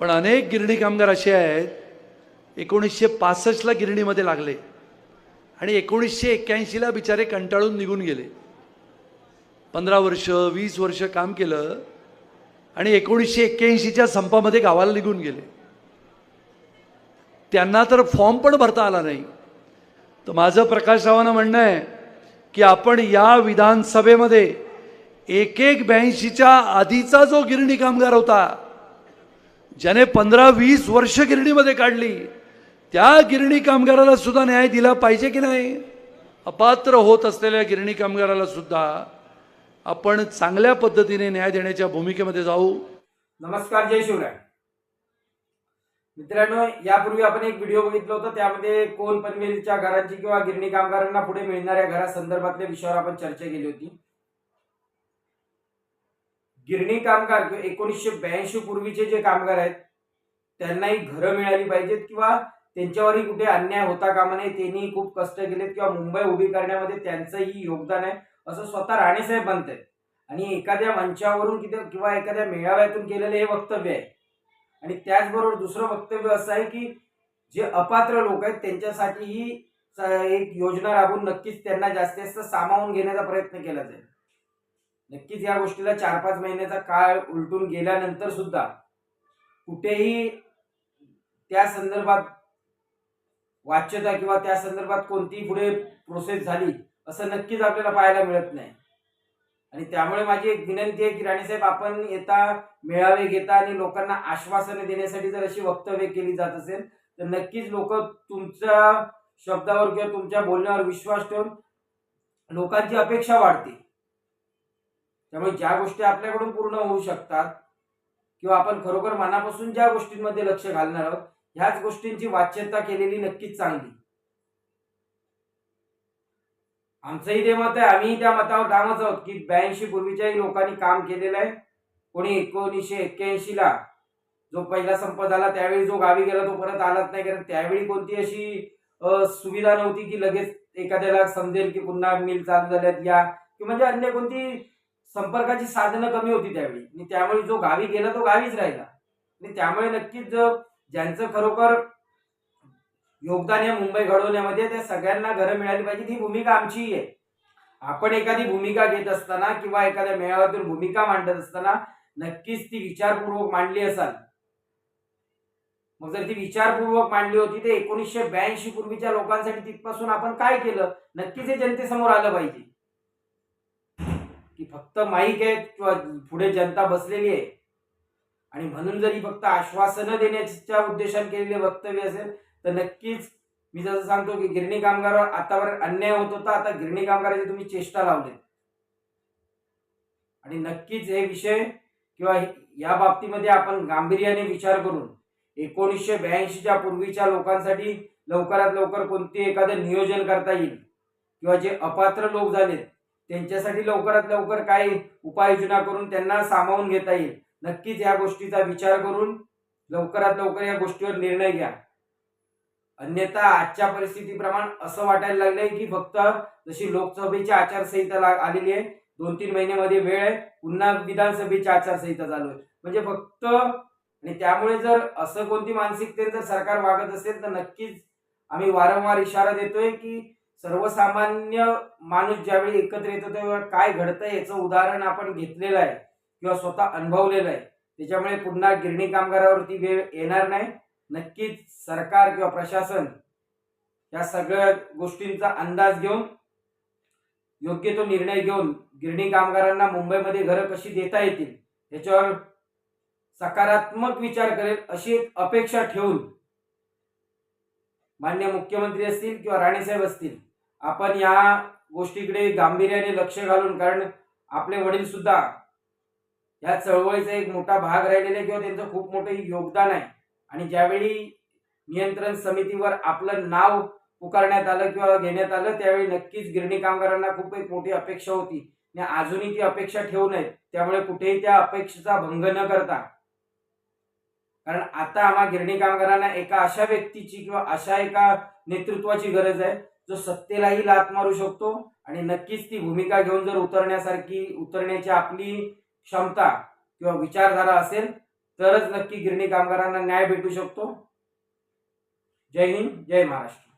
पण अनेक गिरणी कामगार असे आहेत एकोणीसशे पासष्टला गिरणीमध्ये लागले. आणि एकोणीसशे एक्क्याऐंशीला बिचारे कंटाळून निघून गेले. पंधरा वर्ष वीस वर्ष काम केलं आणि एकोणीसशे एक्क्याऐंशीच्या संपामध्ये गावाला निघून गेले. त्यांना तर फॉर्म पण भरता आला नाही. तर माझं प्रकाशरावांना म्हणणं आहे की आपण या विधानसभेमध्ये एक एक ब्याऐंशीच्या आधीचा जो गिरणी कामगार होता ज्याने पंधरा वीस वर्ष गिरणीमध्ये काढली त्या गिरणी कामगाराला सुद्धा न्याय दिला पाहिजे की नाही? अपात्र होत असलेल्या गिरणी कामगाराला सुद्धा आपण चांगल्या पद्धतीने न्याय देण्याच्या भूमिकेमध्ये जाऊ. नमस्कार जय शिवराय. मित्रांनो यापूर्वी आपण एक व्हिडिओ बघितला होता त्यामध्ये कोण पनवेलच्या घरांची किंवा गिरणी कामगारांना पुढे मिळणाऱ्या घरासंदर्भातल्या विषयावर आपण चर्चा केली होती. गिरणी कामगार किंवा एकोणीसशे ब्याऐंशी पूर्वीचे जे कामगार आहेत त्यांनाही घरं मिळाली पाहिजेत किंवा त्यांच्यावरही कुठे अन्याय होता कामा नये त्यांनी खूप कष्ट केलेत किंवा मुंबई उभी करण्यामध्ये त्यांचंही योगदान आहे असं स्वतः राणेसाहेब म्हणतात आणि एखाद्या मंचावरून किंवा एखाद्या मेळाव्यातून केलेलं हे वक्तव्य आहे. आणि त्याचबरोबर दुसरं वक्तव्य असं आहे की जे अपात्र लोक आहेत त्यांच्यासाठीही एक योजना राबवून नक्कीच त्यांना जास्तीत जास्त सामावून घेण्याचा प्रयत्न केला जाईल. नक्कीच या गोष्टीला चार पाच महिन्याचा काळ उलटून गेल्यानंतर सुद्धा कुठेही त्या संदर्भात वाच्यता किंवा त्या संदर्भात कोणतीही पुढे प्रोसेस झाली असं नक्कीच आपल्याला पाहायला मिळत नाही. आणि त्यामुळे माझी एक विनंती आहे की राणेसाहेब आपण येता मेळावे घेता आणि लोकांना आश्वासने देण्यासाठी जर अशी वक्तव्य केली जात असेल तर नक्कीच लोक तुमच्या शब्दावर किंवा तुमच्या बोलण्यावर विश्वास ठेवून लोकांची अपेक्षा वाढते त्यामुळे ज्या गोष्टी आपल्याकडून पूर्ण होऊ शकतात किंवा आपण खरोखर मनापासून ज्या गोष्टींमध्ये लक्ष घालणार आहोत ह्याच गोष्टींची वाच्यता केलेली नक्कीच चांगली. आमचंही ते मत आहे आम्ही त्या मतावर ठामच आहोत की ब्याऐंशी पूर्वीच्याही लोकांनी काम केलेलं आहे. कोणी एकोणीसशे एक्क्याऐंशी ला जो पहिला संप झाला त्यावेळी जो गावी गेला तो परत आलाच नाही कारण त्यावेळी कोणती अशी सुविधा नव्हती की लगेच एखाद्याला समजेल की पुन्हा मिल चालू झाल्यात या किंवा म्हणजे अन्य कोणती संपर्काची साधनं कमी होती त्यावेळी. आणि त्यामुळे जो गावी गेला तो गावीच राहिला. आणि त्यामुळे नक्कीच ज्यांचं खरोखर योगदान या मुंबई घडवण्यामध्ये त्या सगळ्यांना घरं मिळाली पाहिजे ही भूमिका आमचीही आहे. आपण एखादी भूमिका घेत असताना किंवा एखाद्या मेळाव्यातून भूमिका मांडत असताना नक्कीच ती विचारपूर्वक मांडली असाल. मग जर ती विचारपूर्वक मांडली होती तर एकोणीसशे ब्याऐंशी पूर्वीच्या लोकांसाठी तिथपासून आपण काय केलं? नक्कीच हे जनतेसमोर आलं पाहिजे. की फक्त माईक आहेत किंवा पुढे जनता बसलेली आहे. आणि म्हणून जरी फक्त आश्वासनं देण्याच्या उद्देशाने केलेले वक्तव्य असेल तर नक्कीच मी जसं सांगतो की गिरणी कामगारावर आतावर अन्याय होत होता आता गिरणी कामगाराची तुम्ही चेष्टा लावले आणि नक्कीच हे विषय किंवा या बाबतीमध्ये आपण गांभीर्याने विचार करून एकोणीसशे ब्याऐंशीच्या पूर्वीच्या लोकांसाठी लवकरात लवकर कोणते एखादं नियोजन करता येईल किंवा जे अपात्र लोक झालेत त्यांच्यासाठी लवकरात लवकर काय उपाययोजना करून त्यांना सामावून घेता येईल. नक्कीच या गोष्टीचा विचार करून लवकरात लवकर या गोष्टीवर निर्णय घ्या. अन्यथा आजच्या परिस्थितीप्रमाणे असं वाटायला लागलंय की फक्त जशी लोकसभेची आचारसंहिता आलेली आहे दोन तीन महिन्यामध्ये वेळ आहे पुन्हा विधानसभेची आचारसंहिता चालू आहे. म्हणजे फक्त आणि त्यामुळे जर असं कोणती मानसिकतेने जर सरकार वागत असेल तर नक्कीच आम्ही वारंवार इशारा देतोय की सर्वसामान्य माणूस ज्यावेळी एकत्र येतो तेव्हा काय घडतंय याचं उदाहरण आपण घेतलेलं आहे किंवा स्वतः अनुभवलेलं आहे. त्याच्यामुळे पुन्हा गिरणी कामगारावरती वेळ येणार नाही. नक्कीच सरकार किंवा प्रशासन या सगळ्या गोष्टींचा अंदाज घेऊन योग्य तो निर्णय घेऊन गिरणी कामगारांना मुंबईमध्ये घरं कशी देता येतील याच्यावर सकारात्मक विचार करेल अशी एक अपेक्षा ठेवून मान्य मुख्यमंत्री असतील किंवा राणेसाहेब असतील आपण या गोष्टीकडे गांभीर्याने लक्ष घालून कारण आपले वडील सुद्धा या चळवळीचा एक मोठा भाग राहिलेला किंवा त्यांचं खूप मोठं योगदान आहे. आणि ज्यावेळी नियंत्रण समितीवर आपलं नाव पुकारण्यात आलं किंवा घेण्यात आलं त्यावेळी नक्कीच गिरणी कामगारांना खूप एक मोठी अपेक्षा होती. आणि अजूनही ती अपेक्षा ठेवू नयेत. त्यामुळे कुठेही त्या अपेक्षेचा भंग न करता. कारण आता आम्हा गिरणी कामगारांना एका अशा व्यक्तीची किंवा अशा एका नेतृत्वाची गरज आहे जो सत्तेलाही लात मारू शकतो आणि नक्कीच ती भूमिका घेऊन जर उतरण्यासारखी उतरण्याची आपली क्षमता किंवा विचारधारा असेल तरच नक्की गिरणी कामगारांना न्याय भेटू शकतो. जय हिंद जय महाराष्ट्र.